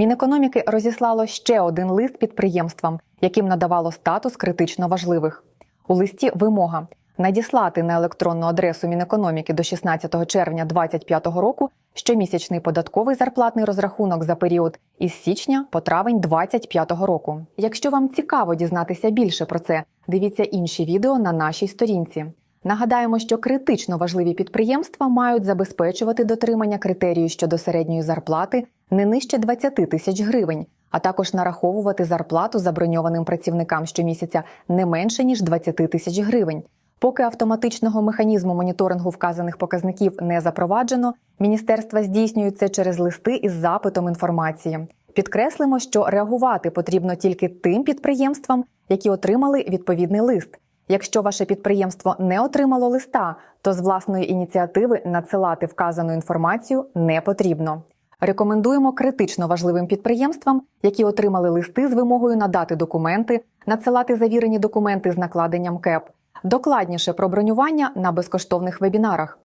Мінекономіки розіслало ще один лист підприємствам, яким надавало статус критично важливих. У листі вимога надіслати на електронну адресу Мінекономіки до 16 червня 2025 року щомісячний податковий зарплатний розрахунок за період із січня по травень 2025 року. Якщо вам цікаво дізнатися більше про це, дивіться інші відео на нашій сторінці. Нагадаємо, що критично важливі підприємства мають забезпечувати дотримання критерію щодо середньої зарплати не нижче 20 тисяч гривень, а також нараховувати зарплату заброньованим працівникам щомісяця не менше ніж 20 тисяч гривень. Поки автоматичного механізму моніторингу вказаних показників не запроваджено, міністерства здійснюють це через листи із запитом інформації. Підкреслимо, що реагувати потрібно тільки тим підприємствам, які отримали відповідний лист. Якщо ваше підприємство не отримало листа, то з власної ініціативи надсилати вказану інформацію не потрібно. Рекомендуємо критично важливим підприємствам, які отримали листи з вимогою надати документи, надсилати завірені документи з накладенням КЕП. Докладніше про бронювання на безкоштовних вебінарах.